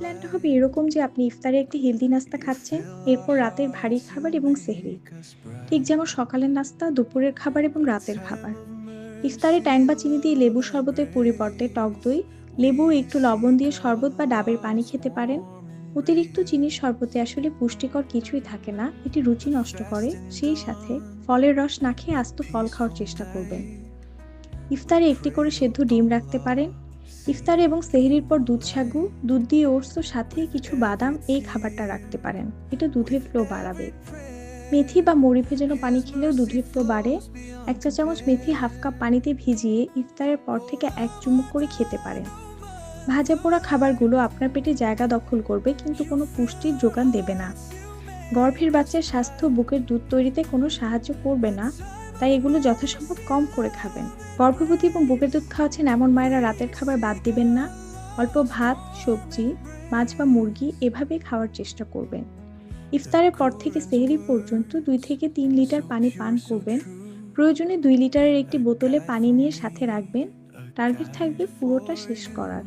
প্ল্যানটা হবে এরকম যে আপনি ইফতারে একটি হেলদি নাস্তা খাচ্ছেন, এরপর রাতের ভারী খাবার এবং সেহরি। ঠিক যেমন সকালের নাস্তা, দুপুরের খাবার এবং রাতের খাবার। ইফতারে ট্যাং বা চিনি দিয়ে লেবু শরবতের পরিবর্তে টক দই, লেবু, একটু লবণ দিয়ে শরবত বা ডাবের পানি খেতে পারেন। অতিরিক্ত চিনির শরবতে আসলে পুষ্টিকর কিছুই থাকে না, এটি রুচি নষ্ট করে, সেই সাথে ফলের রস না খেয়ে আস্ত ফল খাওয়ার চেষ্টা করবেন। ইফতারে একটি করে সেদ্ধ ডিম রাখতে পারেন। ইফতারে এবং সেহরির পর দুধ সাগু, দুধ দিয়ে ওটস সাথে কিছু বাদাম এই খাবারটা রাখতে পারেন। এটা দুধের ফ্লো বাড়াবে। মেথি বা মুড়ি ভেজানো পানি খেলেও দুধের ফ্লো বাড়ে। এক চা চামচ মেথি হাফ কাপ পানিতে ভিজিয়ে ইফতারের পর থেকে এক চুমুক করে খেতে পারেন। ভাজা পোড়া খাবারগুলো আপনার পেটে জায়গা দখল করবে কিন্তু কোনো পুষ্টির যোগান দেবে না। গর্ভের বাচ্চার স্বাস্থ্য, বুকের দুধ তৈরিতে কোনো সাহায্য করবে না। তাই এগুলো যথাসম্ভব কম করে খাবেন। গর্ভবতী এবং বুকের দুধ খাওয়াচ্ছেন এমন মায়েরা রাতের খাবার বাদ দিবেন না। অল্প ভাত, সবজি, মাছ বা মুরগি এভাবে খাওয়ার চেষ্টা করবেন। ইফতারের পর থেকে সেহরি পর্যন্ত দুই থেকে তিন লিটার পানি পান করবেন। প্রয়োজনে দুই লিটারের একটি বোতলে পানি নিয়ে সাথে রাখবেন। টার্গেট থাকবে পুরোটা শেষ করার।